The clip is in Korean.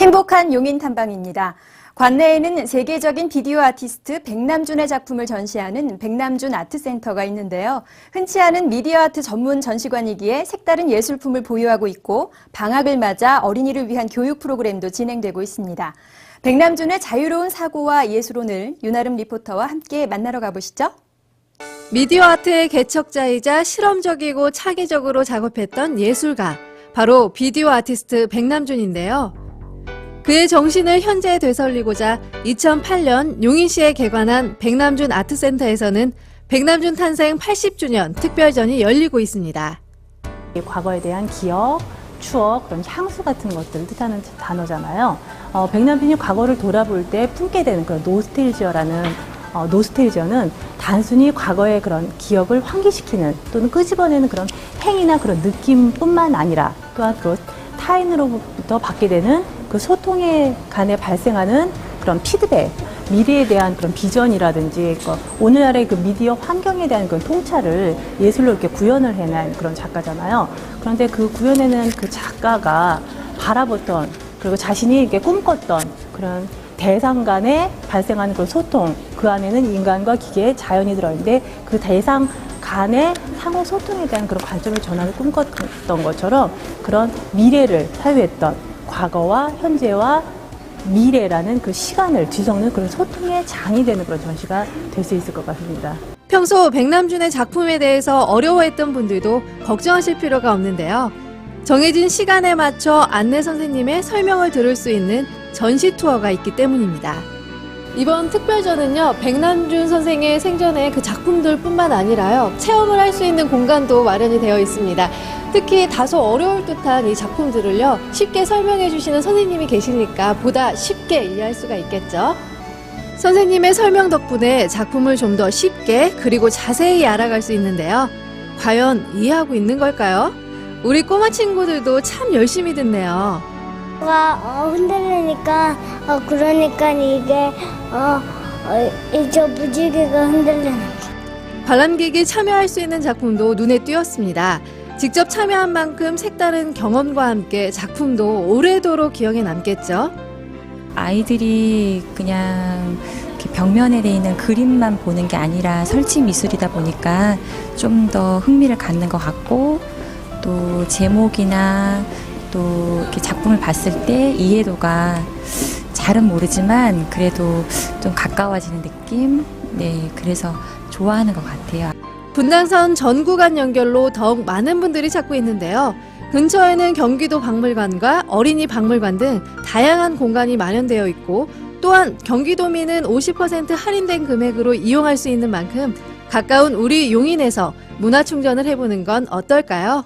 행복한 용인 탐방입니다. 관내에는 세계적인 비디오 아티스트 백남준의 작품을 전시하는 백남준 아트센터가 있는데요. 흔치 않은 미디어 아트 전문 전시관이기에 색다른 예술품을 보유하고 있고 방학을 맞아 어린이를 위한 교육 프로그램도 진행되고 있습니다. 백남준의 자유로운 사고와 예술혼을 윤아름 리포터와 함께 만나러 가보시죠. 미디어 아트의 개척자이자 실험적이고 창의적으로 작업했던 예술가, 바로 비디오 아티스트 백남준인데요. 그의 정신을 현재에 되살리고자 2008년 용인시에 개관한 백남준 아트센터에서는 백남준 탄생 80주년 특별전이 열리고 있습니다. 이 과거에 대한 기억, 추억, 그런 향수 같은 것들을 뜻하는 단어잖아요. 어, 백남준이 과거를 돌아볼 때 품게 되는 그런 노스텔지어라는 어, 노스텔지어는 단순히 과거의 그런 기억을 환기시키는 또는 끄집어내는 그런 행위나 그런 느낌뿐만 아니라 또한 그 타인으로부터 받게 되는 그 소통에 간에 발생하는 그런 피드백, 미래에 대한 그런 비전이라든지 그 오늘날의 그 미디어 환경에 대한 그런 통찰을 예술로 이렇게 구현을 해낸 그런 작가잖아요. 그런데 그 구현해낸 그 작가가 바라봤던 그리고 자신이 이렇게 꿈꿨던 그런 대상 간에 발생하는 그런 소통 그 안에는 인간과 기계의 자연이 들어있는데 그 대상 간의 상호 소통에 대한 그런 관점을 전환을 꿈꿨던 것처럼 그런 미래를 사유했던 과거와 현재와 미래라는 그 시간을 뒤섞는 그런 소통의 장이 되는 그런 전시가 될 수 있을 것 같습니다. 평소 백남준의 작품에 대해서 어려워했던 분들도 걱정하실 필요가 없는데요. 정해진 시간에 맞춰 안내 선생님의 설명을 들을 수 있는 전시 투어가 있기 때문입니다. 이번 특별전은요, 백남준 선생의 생전의 그 작품들 뿐만 아니라요, 체험을 할 수 있는 공간도 마련이 되어 있습니다. 특히 다소 어려울 듯한 이 작품들을요, 쉽게 설명해 주시는 선생님이 계시니까 보다 쉽게 이해할 수가 있겠죠. 선생님의 설명 덕분에 작품을 좀 더 쉽게 그리고 자세히 알아갈 수 있는데요. 과연 이해하고 있는 걸까요? 우리 꼬마 친구들도 참 열심히 듣네요. 가 어, 흔들리니까 어, 그러니까 이게 어, 어, 이저 무지개가 흔들리는 관람객이 참여할 수 있는 작품도 눈에 띄었습니다. 직접 참여한 만큼 색다른 경험과 함께 작품도 오래도록 기억에 남겠죠. 아이들이 그냥 이렇게 벽면에 돼 있는 그림만 보는 게 아니라 설치 미술이다 보니까 좀 더 흥미를 갖는 것 같고 또 제목이나 또 이렇게 작품을 봤을 때 이해도가 잘은 모르지만 그래도 좀 가까워지는 느낌? 네, 그래서 좋아하는 것 같아요. 분당선 전 구간 연결로 더욱 많은 분들이 찾고 있는데요. 근처에는 경기도 박물관과 어린이 박물관 등 다양한 공간이 마련되어 있고 또한 경기도민은 50% 할인된 금액으로 이용할 수 있는 만큼 가까운 우리 용인에서 문화 충전을 해보는 건 어떨까요?